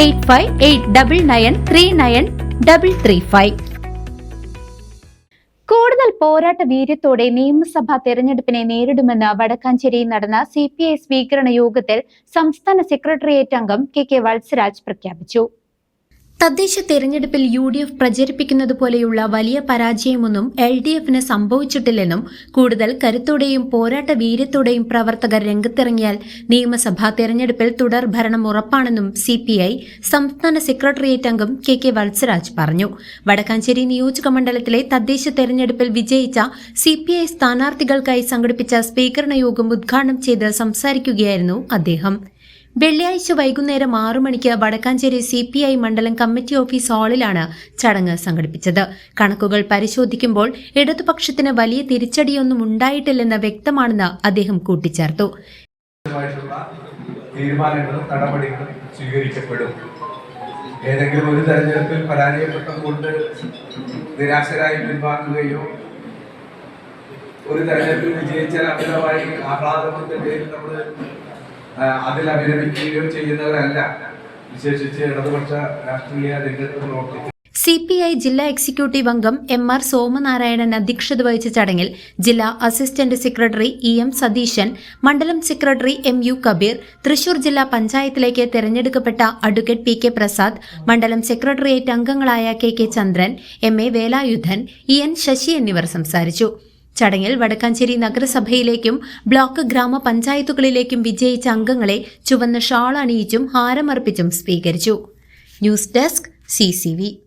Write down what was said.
Eight five eight double nine three nine double three five. കൂടുതൽ പോരാട്ട വീര്യത്തോടെ നിയമസഭാ തെരഞ്ഞെടുപ്പിനെ നേരിടുമെന്ന് വടക്കാഞ്ചേരിയിൽ നടന്ന സി പി ഐ സ്വീകരണ യോഗത്തിൽ സംസ്ഥാന സെക്രട്ടേറിയറ്റ് അംഗം കെ കെ വത്സരാജ് പ്രഖ്യാപിച്ചു. തദ്ദേശ തെരഞ്ഞെടുപ്പിൽ യു ഡി എഫ് പ്രചരിപ്പിക്കുന്നത് പോലെയുള്ള വലിയ പരാജയമൊന്നും എൽ ഡി എഫിന് സംഭവിച്ചിട്ടില്ലെന്നും കൂടുതൽ കരുത്തോടെയും പോരാട്ട വീര്യത്തോടെയും പ്രവർത്തകർ രംഗത്തിറങ്ങിയാൽ നിയമസഭാ തെരഞ്ഞെടുപ്പിൽ തുടർ ഭരണം ഉറപ്പാണെന്നും സി പി ഐ സംസ്ഥാന സെക്രട്ടേറിയറ്റ് അംഗം കെ കെ വത്സരാജ് പറഞ്ഞു. വടക്കാഞ്ചേരി നിയോജക മണ്ഡലത്തിലെ തദ്ദേശ തെരഞ്ഞെടുപ്പിൽ വിജയിച്ച സി പി ഐ സ്ഥാനാർത്ഥികൾക്കായി സംഘടിപ്പിച്ച സ്വീകരണ യോഗം ഉദ്ഘാടനം ചെയ്ത് സംസാരിക്കുകയായിരുന്നു അദ്ദേഹം. വെള്ളിയാഴ്ച വൈകുന്നേരം ആറു മണിക്ക് വടക്കാഞ്ചേരി സി പി ഐ മണ്ഡലം കമ്മിറ്റി ഓഫീസ് ഹാളിലാണ് ചടങ്ങ് സംഘടിപ്പിച്ചത്. കണക്കുകൾ പരിശോധിക്കുമ്പോൾ ഇടതുപക്ഷത്തിന് വലിയ തിരിച്ചടിയൊന്നും ഉണ്ടായിട്ടില്ലെന്ന് വ്യക്തമാണെന്ന് അദ്ദേഹം കൂട്ടിച്ചേർത്തു. തീരുമാനങ്ങളും സ്വീകരിക്കപ്പെടും. ഏതെങ്കിലും ഒരു പരാജയപ്പെട്ടതുകൊണ്ട് നിരാശരായി ഒരു തെരഞ്ഞെടുപ്പിൽ വിജയിച്ചാൽ അമിതമായി ആഹ്ലാദത്തിന്റെ പേരിൽ നമ്മൾ അതിൽ അഭിനമിക്കുകയോ ചെയ്യുന്നവരല്ല. വിശേഷിച്ച് ഇടതുപക്ഷ രാഷ്ട്രീയ രംഗത്ത് നോക്കി. സി പി ഐ ജില്ലാ എക്സിക്യൂട്ടീവ് അംഗം എം ആർ സോമനാരായണൻ അധ്യക്ഷത വഹിച്ച ചടങ്ങിൽ ജില്ലാ assistant secretary E M Satheesan മണ്ഡലം secretary M U Kabeer Thrissur ജില്ലാ പഞ്ചായത്തിലേക്ക് തെരഞ്ഞെടുക്കപ്പെട്ട അഡ്വക്കേറ്റ് പി കെ പ്രസാദ് മണ്ഡലം സെക്രട്ടേറിയറ്റ് അംഗങ്ങളായ K K Chandran M A Velayudhan E N Sasi എന്നിവർ സംസാരിച്ചു. ചടങ്ങിൽ വടക്കാഞ്ചേരി നഗരസഭയിലേക്കും ബ്ലോക്ക് ഗ്രാമപഞ്ചായത്തുകളിലേക്കും വിജയിച്ച അംഗങ്ങളെ ചുവന്ന ഷാൾ അണിയിച്ചും ഹാരമർപ്പിച്ചും സ്വീകരിച്ചു. News desk C